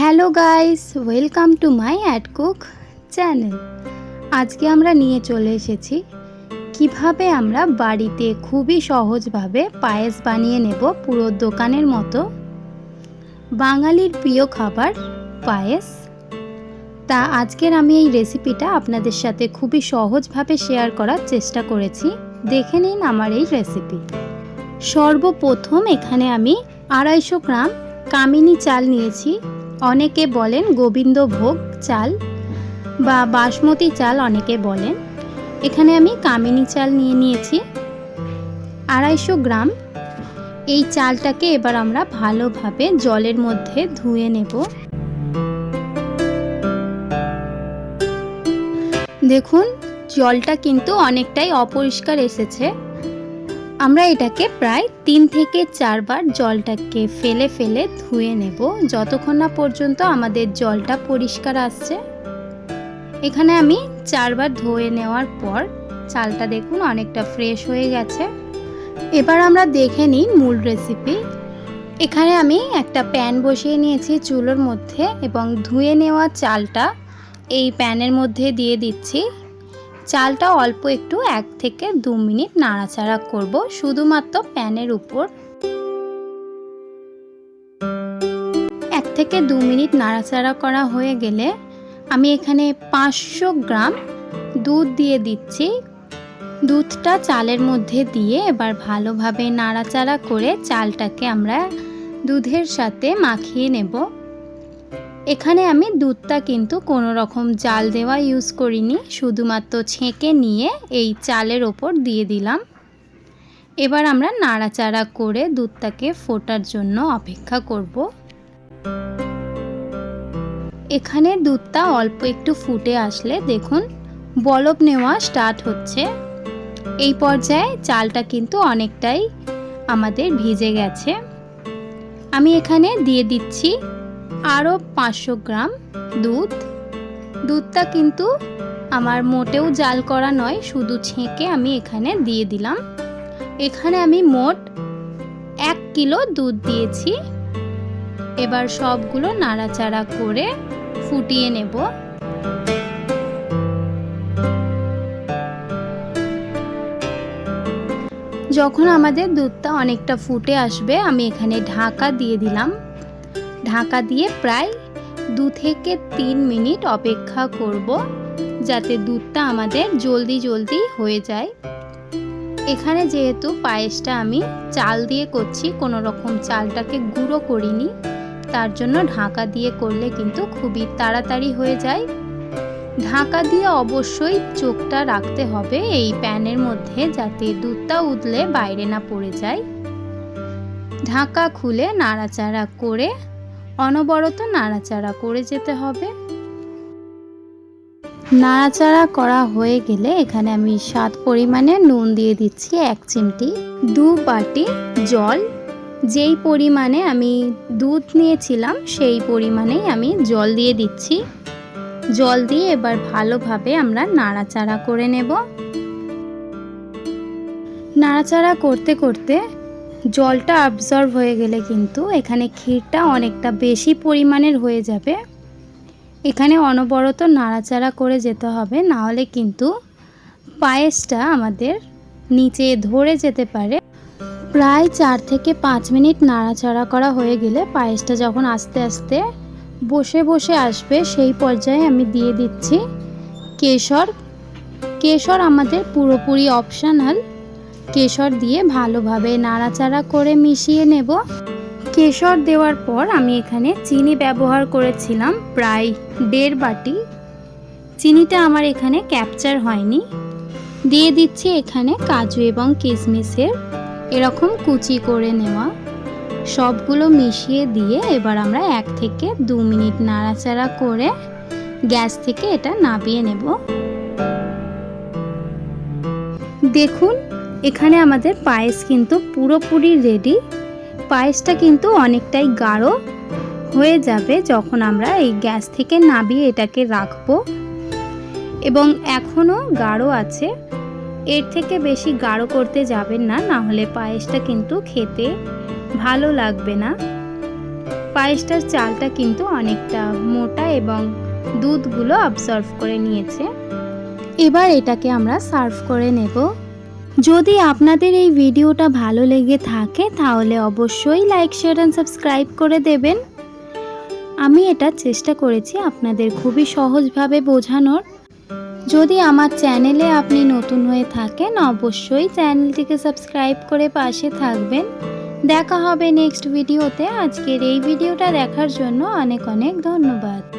Hello guys, welcome to my ad cook channel. আজকে আমরা নিয়ে চলে এসেছি কীভাবে আমরা বাড়িতে খুবই সহজভাবে পায়েস বানিয়ে নেব পুরো দোকানের মতো। বাঙালির প্রিয় খাবার পায়েস। তা আজকের আমি এই রেসিপিটা আপনাদের সাথে খুবই সহজভাবে শেয়ার করার চেষ্টা করেছি। দেখে নিন আমার এই রেসিপি। সর্বপ্রথম এখানে আমি আড়াইশো গ্রাম কামিনী চাল নিয়েছি। অনেকে বলেন গোবিন্দভোগ চাল বা বাসমতি চাল অনেকে বলেন। এখানে আমি কামিনী চাল নিয়ে নিয়েছি। আড়াইশো গ্রাম। এই চালটাকে এবার আমরা ভালোভাবে জলের মধ্যে ধুয়ে নেব। দেখুন, জলটা কিন্তু অনেকটাই অপরিষ্কার এসেছে। আমরা এটাকে প্রায় তিন থেকে চারবার জলটাকে ফেলে ফেলে ধুয়ে নেব। যতক্ষণ না পর্যন্ত আমাদের জলটা পরিষ্কার আসছে। এখানে আমি চারবার ধুয়ে নেওয়ার পর চালটা দেখুন অনেকটা ফ্রেশ হয়ে গেছে। এবার আমরা দেখে নিই মূল রেসিপি এখানে আমি একটা প্যান বসিয়ে নিয়েছি চুলোর মধ্যে এবং ধুয়ে নেওয়া চালটা এই প্যানের মধ্যে দিয়ে দিচ্ছি। চালটা অল্প একটু এক থেকে দু মিনিট নাড়াচাড়া করব শুধুমাত্র প্যানের উপর। এক থেকে দু মিনিট নাড়াচাড়া করা হয়ে গেলে আমি এখানে পাঁচশো গ্রাম দুধ দিয়ে দিচ্ছি। দুধটা চালের মধ্যে দিয়ে এবার ভালোভাবে নাড়াচাড়া করে চালটাকে আমরা দুধের সাথে মাখিয়ে নেব। এখানে আমি দুধটা কিন্তু কোনো রকম জাল দেওয়া ইউজ করিনি, শুধুমাত্র ছেঁকে নিয়ে এই চালের ওপর দিয়ে দিলাম। এবার আমরা নাড়াচাড়া করে দুধটাকে ফোটার জন্য অপেক্ষা করব। এখানে দুধটা অল্প একটু ফুটে আসলে দেখুন, বলব নেওয়া স্টার্ট হচ্ছে। এই পর্যায়ে চালটা কিন্তু অনেকটাই আমাদের ভিজে গেছে। আমি এখানে দিয়ে দিচ্ছি আরও পাঁচশো গ্রাম দুধ। দুধটা কিন্তু আমার মোটেও জাল করা নয়, শুধু ছেঁকে আমি এখানে দিয়ে দিলাম। এখানে আমি মোট এক কিলো দুধ দিয়েছি। এবার সবগুলো নাড়াচাড়া করে ফুটিয়ে নেব। যখন আমাদের দুধটা অনেকটা ফুটে আসবে, আমি এখানে ঢাকা দিয়ে দিলাম। ঢাকা দিয়ে প্রায় দু থেকে তিন মিনিট অপেক্ষা করব যাতে দুধটা আমাদের জলদি জলদি হয়ে যায়। এখানে যেহেতু পায়েসটা আমি চাল দিয়ে করছি, কোনো রকম চালটাকে গুঁড়ো করিনি, তার জন্য ঢাকা দিয়ে করলে কিন্তু খুবই তাড়াতাড়ি হয়ে যায়। ঢাকা দিয়ে অবশ্যই চোখটা রাখতে হবে এই প্যানের মধ্যে যাতে দুধটা উদলে বাইরে না পড়ে যায়। ঢাকা খুলে নাড়াচাড়া করে অনবরত নাড়াচাড়া করে যেতে হবে। নাড়াচাড়া করা হয়ে গেলে এখানে আমি স্বাদ পরিমাণে নুন দিয়ে দিচ্ছি এক চিমটি। দু বাটি জল, যেই পরিমাণে আমি দুধ নিয়েছিলাম সেই পরিমাণেই আমি জল দিয়ে দিচ্ছি। জল দিয়ে এবার ভালোভাবে আমরা নাড়াচাড়া করে নেব। নাড়াচাড়া করতে করতে জলটা অবজর্ভ হয়ে গেলে কিন্তু এখানে ক্ষীরটা অনেকটা বেশি পরিমাণের হয়ে যাবে। এখানে অনবরত নাড়াচাড়া করে যেতে হবে না হলে কিন্তু পায়েসটা আমাদের নিচে ধরে যেতে পারে। প্রায় চার থেকে পাঁচ মিনিট নাড়াচাড়া করা হয়ে গেলে পায়েসটা যখন আস্তে আস্তে বসে বসে আসবে, সেই পর্যায়ে আমি দিয়ে দিচ্ছি কেশর। কেশর আমাদের পুরোপুরি অপশনাল কেশর দিয়ে ভালোভাবে নাড়াচাড়া করে মিশিয়ে নেব। কেশর দেওয়ার পর আমি এখানে চিনি ব্যবহার করেছিলাম প্রায় দেড় বাটি। চিনিটা আমার এখানে ক্যাপচার হয়নি। দিয়ে দিচ্ছি এখানে কাজু এবং কিশমিশের। এরকম কুচি করে নেওয়া। সবগুলো মিশিয়ে দিয়ে এবার আমরা এক থেকে দু মিনিট নাড়াচাড়া করে গ্যাস থেকে এটা নাবিয়ে নেব। দেখুন এখানে আমাদের পায়েস কিন্তু পুরোপুরি রেডি পায়েসটা কিন্তু অনেকটাই গাঢ় হয়ে যাবে যখন আমরা এই গ্যাস থেকে নাবিয়ে এটাকে রাখব। এবং এখনও গাঢ় আছে। এর থেকে বেশি গাঢ় করতে যাবেন না না হলে পায়েসটা কিন্তু খেতে ভালো লাগবে না। পায়েসটার চালটা কিন্তু অনেকটা মোটা এবং দুধগুলো অবজর্ভ করে নিয়েছে। এবার এটাকে আমরা সার্ভ করে নেব। যদি আপনাদের এই ভিডিওটা ভালো লেগে থাকে, তাহলে অবশ্যই লাইক, শেয়ার অ্যান্ড সাবস্ক্রাইব করে দেবেন। আমি এটা চেষ্টা করেছি আপনাদের খুবই সহজভাবে বোঝানোর। যদি আমার চ্যানেলে আপনি নতুন হয়ে থাকেন, অবশ্যই চ্যানেলটিকে সাবস্ক্রাইব করে পাশে থাকবেন। দেখা হবে নেক্সট ভিডিওতে আজকের এই ভিডিওটা দেখার জন্য অনেক অনেক ধন্যবাদ।